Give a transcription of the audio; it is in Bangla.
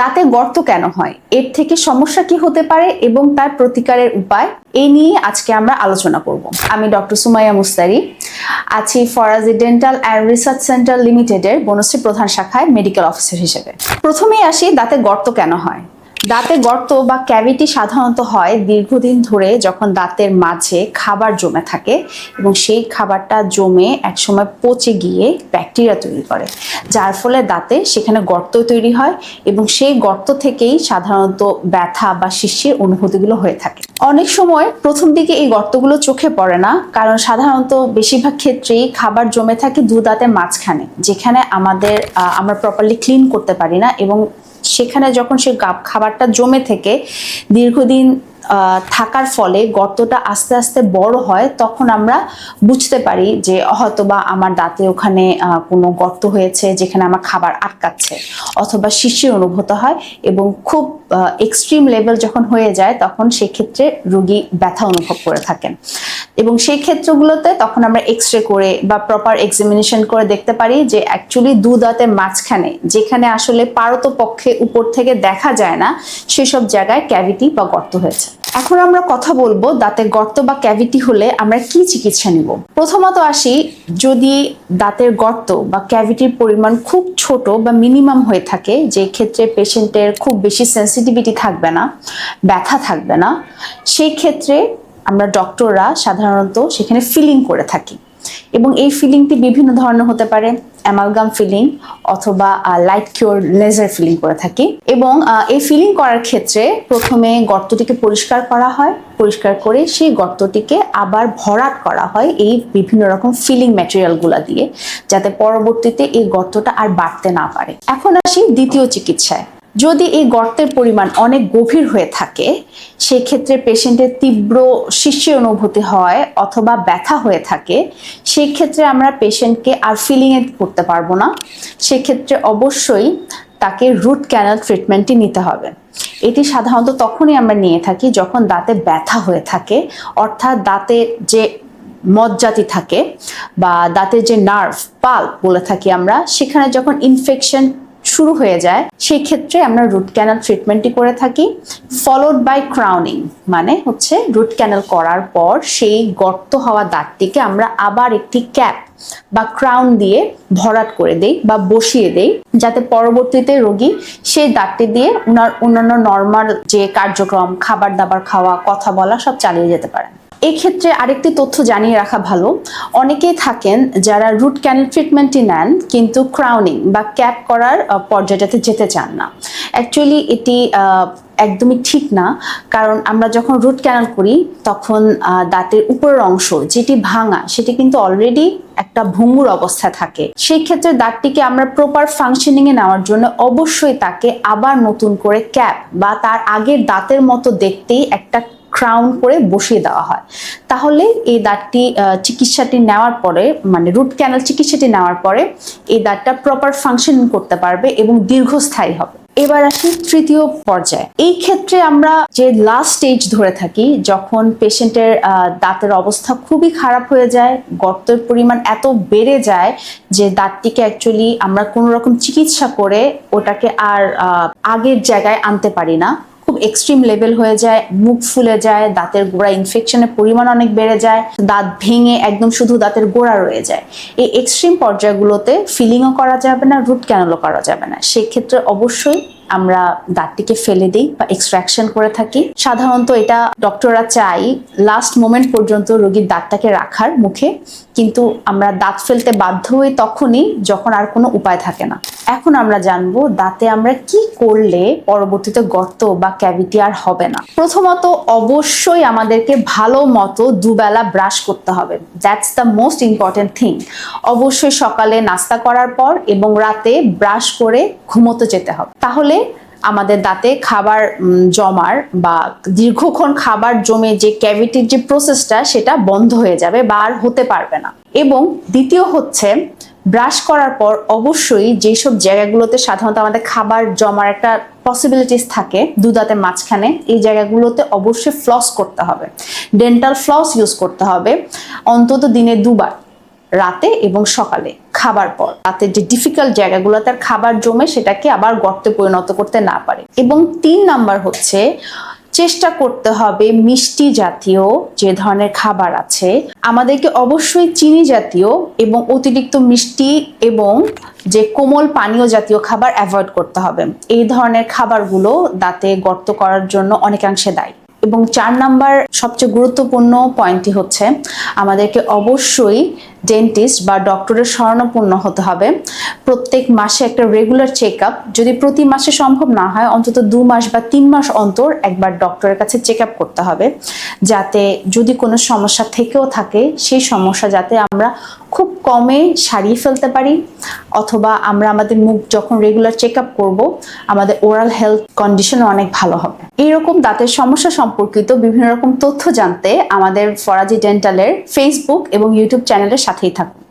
দাঁতে গর্ত কেন হয়? এর থেকে সমস্যা কি হতে পারে এবং তার প্রতিকারের উপায়? এই নিয়ে আজকে আমরা আলোচনা করব। আমি ডক্টর সুমাইয়া মুস্তারি, আছি Faraji dental and research centre লিমিটেডের বনশ্রী প্রধান শাখায় মেডিকেল অফিসার হিসেবে। প্রথমেই আসি, দাঁতে গর্ত কেন হয়? দাঁতে গর্ত বা ক্যাভিটি সাধারণত হয় দীর্ঘদিন ধরে যখন দাঁতের মাঝে খাবার জমে থাকে এবং সেই খাবারটা জমে একসময় পচে গিয়ে ব্যাকটেরিয়া তৈরি করে, যার ফলে দাঁতে সেখানে গর্ত তৈরি হয় এবং সেই গর্ত থেকেই সাধারণত ব্যথা বা শিশির অনুভূতিগুলো হয়ে থাকে। অনেক সময় প্রথম দিকে এই গর্তগুলো চোখে পড়ে না, কারণ সাধারণত বেশিরভাগ ক্ষেত্রেই খাবার জমে থাকে দু দাঁতের মাঝখানে, যেখানে আমাদের আমরা প্রপারলি ক্লিন করতে পারি না এবং সেখানে যখন সে খাবারটা জমে থেকে দীর্ঘদিন থাকার ফলে গর্তটা আস্তে আস্তে বড় হয়, তখন আমরা বুঝতে পারি যে হয়তোবা আমার দাঁতে ওখানে কোনো গর্ত হয়েছে যেখানে আমার খাবার আটকাচ্ছে অথবা শিশির অনুভূত হয় এবং খুব এক্সট্রিম লেভেল যখন হয়ে যায়, তখন সেক্ষেত্রে রোগী ব্যথা অনুভব করে থাকেন। এবং সেই ক্ষেত্রগুলোতে তখন আমরা এক্স রে করে বা প্রপার এক্সামিনেশন করে দেখতে পারি যে অ্যাকচুয়ালি দু দাঁতের মাঝখানে, যেখানে আসলে পারত পক্ষে উপর থেকে দেখা যায় না, সেসব জায়গায় ক্যাভিটি বা গর্ত হয়েছে। এখন আমরা কথা বলব দাঁতে গর্ত বা ক্যাভিটি হলে আমরা কি চিকিৎসা নিব? প্রথমত আসি, যদি দাঁতের গর্ত বা ক্যাভিটির পরিমাণ খুব ছোট বা মিনিমাম হয়ে থাকে যে ক্ষেত্রে পেশেন্টের খুব বেশি সেন্সিটিভিটি থাকবে না, ব্যথা থাকবে না সেই ক্ষেত্রে আমরা ডক্টররা সাধারণত সেখানে ফিলিং করে থাকি। এবং এই ফিলিংটি বিভিন্ন ধরনের হতে পারে অ্যামালগাম ফিলিং অথবা লাইট কিওর লেজার ফিলিং করে থাকি। এবং এই ফিলিং করার ক্ষেত্রে প্রথমে গর্তটিকে পরিষ্কার করা হয়, পরিষ্কার করে সেই গর্তটিকে আবার ভরাট করা হয় এই বিভিন্ন রকম ফিলিং ম্যাটেরিয়ালগুলো দিয়ে, যাতে পরবর্তীতে এই গর্তটা আর বাড়তে না পারে। এখন আসি দ্বিতীয় চিকিৎসায়। যদি এই গর্তের পরিমাণ অনেক গভীর হয়ে থাকে সেই ক্ষেত্রে পেশেন্টের তীব্র শিষ্যের অনুভূতি হয় অথবা ব্যথা হয়ে থাকে সেই ক্ষেত্রে আমরা পেশেন্টকে আর ফিলিং এ করতে পারব না। সেক্ষেত্রে অবশ্যই তাকে রুট ক্যানাল ট্রিটমেন্টটি নিতে হবে। এটি সাধারণত তখনই আমরা নিয়ে থাকি যখন দাঁতে ব্যথা হয়ে থাকে, অর্থাৎ দাঁতের যে মজ্জাতি থাকে বা দাঁতের যে নার্ভ পাল বলে থাকি আমরা, সেখানে যখন ইনফেকশন শুরু হয়ে যায় সেই ক্ষেত্রে আমরা রুট ক্যানাল ট্রিটমেন্টটি করে থাকি ফলোড বাই ক্রাউনিং মানে হচ্ছে রুট ক্যানাল করার পর সেই গর্ত হওয়া দাঁতটিকে আমরা আবার একটি ক্যাপ বা ক্রাউন দিয়ে ভরাট করে দেই বা বসিয়ে দেই, যাতে পরবর্তীতে রোগী সেই দাঁতটি দিয়ে ওনার অন্যান্য নর্মাল যে কার্যক্রম খাবার দাবার খাওয়া, কথা বলা সব চালিয়ে যেতে পারেন। এই ক্ষেত্রে আরেকটি তথ্য জানিয়ে রাখা ভালো। অনেকেই থাকেন যারা রুট ক্যানেল ট্রিটমেন্টটি নেন, কিন্তু ক্রাউনিং বা ক্যাপ করার পর্যায়টাতে যেতে চান না। অ্যাকচুয়ালি এটি একদমই ঠিক না। কারণ আমরা যখন রুট ক্যানাল করি, তখন দাঁতের উপরের অংশ যেটি ভাঙা, সেটি কিন্তু অলরেডি একটা ভঙ্গুর অবস্থা থাকে। সেই ক্ষেত্রে দাঁতটিকে আমরা প্রপার ফাংশনিংয়ে নেওয়ার জন্য অবশ্যই তাকে আবার নতুন করে ক্যাপ বা তার আগের দাঁতের মতো দেখতেই একটা ক্রাউন করে বসিয়ে দেওয়া হয়। তাহলে এই দাঁতটি চিকিৎসাটি নেওয়ার পরে মানে রুট ক্যানাল চিকিৎসাটি নেওয়ার পরে এই দাঁতটা প্রপার ফাংশন করতে পারবে এবং দীর্ঘস্থায়ী হবে। এবার আসি তৃতীয় পর্যায়ে। এই ক্ষেত্রে আমরা যে লাস্ট স্টেজ ধরে থাকি, যখন পেশেন্টের দাঁতের অবস্থা খুবই খারাপ হয়ে যায়, গর্তের পরিমাণ এত বেড়ে যায় যে দাঁতটিকে অ্যাকচুয়ালি আমরা কোনো রকম চিকিৎসা করে ওটাকে আর আগের জায়গায় আনতে পারি না। খুব এক্সট্রিম লেভেল হয়ে যায়, মুখ ফুলে যায়, দাঁতের গোড়া ইনফেকশনের পরিমাণ অনেক বেড়ে যায়, দাঁত ভেঙে একদম শুধু দাঁতের গোড়া রয়ে যায়। এই এক্সট্রিম পর্যায়গুলোতে ফিলিংও করা যাবে না রুট ক্যানেলও করা যাবে না। সেক্ষেত্রে অবশ্যই আমরা দাঁতটিকে ফেলে দিই বা এক্সট্রাকশন করে থাকি। সাধারণত এটা ডক্টররা চাই লাস্ট মোমেন্ট পর্যন্ত রোগীর দাঁতটাকে রাখার মুখে। কিন্তু আমরা দাঁত ফেলতে বাধ্য হই তখনই যখন আর কোনো উপায় থাকে না। এখন আমরা জানব দাঁতে আমরা কি করলে পরবর্তীতে গর্ত বা ক্যাভিটি আর হবে না। প্রথমত অবশ্যই আমাদেরকে ভালো মতো দুবেলা ব্রাশ করতে হবে। That's the most important thing অবশ্যই সকালে নাস্তা করার পর এবং রাতে ব্রাশ করে ঘুমোতে যেতে হবে। তাহলে আমাদের দাঁতে খাবার জমার বা দীর্ঘক্ষণ খাবার জমে যে ক্যাভিটির যে প্রসেসটা সেটা বন্ধ হয়ে যাবে বা আর হতে পারবে না। এবং দ্বিতীয় হচ্ছে ব্রাশ করার পর অবশ্যই যেসব জায়গাগুলোতে সাধারণত আমাদের খাবার জমার একটা পসিবিলিটিস থাকে দু দাঁতের মাঝখানে, এই জায়গাগুলোতে অবশ্যই ফ্লস করতে হবে। ডেন্টাল ফ্লস ইউজ করতে হবে অন্তত দিনে দুবার, রাতে এবং সকালে, খাবার পর। রাতে যে ডিফিকাল্ট জায়গাগুলো তার খাবার জমে সেটাকে আবার গর্তে পরিণত করতে না পারে। এবং তিন নাম্বার হচ্ছে চেষ্টা করতে হবে মিষ্টি জাতীয় যে ধরনের খাবার আছে। আমাদেরকে অবশ্যই চিনি জাতীয় এবং অতিরিক্ত মিষ্টি এবং যে কোমল পানীয় জাতীয় খাবার অ্যাভয়েড করতে হবে। এই ধরনের খাবারগুলো দাঁতে গর্ত করার জন্য অনেকাংশে দায়ী। এবং চার নাম্বার সবচেয়ে গুরুত্বপূর্ণ পয়েন্টটি হচ্ছে, আমাদেরকে অবশ্যই ডেন্টিস্ট বা ডক্টরের শরণাপন্ন হতে হবে। প্রত্যেক মাসে একটা রেগুলার চেক আপ যদি প্রতি মাসে সম্ভব না হয়, অন্তত দু মাস বা তিন মাস অন্তর একবার ডক্টরের কাছে চেক আপ করতে হবে। যাতে যদি কোনো সমস্যা থেকেও থাকে, সেই সমস্যা যাতে আমরা খুব কমে সারিয়ে ফেলতে পারি। অথবা আমরা আমাদের মুখ যখন রেগুলার চেক আপ করব, আমাদের ওরাল হেলথ কন্ডিশন অনেক ভালো হবে। এইরকম দাঁতের সমস্যা সম্পর্কিত বিভিন্ন রকম তথ্য জানতে আমাদের ফরাজি ডেন্টালের ফেসবুক এবং ইউটিউব চ্যানেলের সাথেই থাকুন।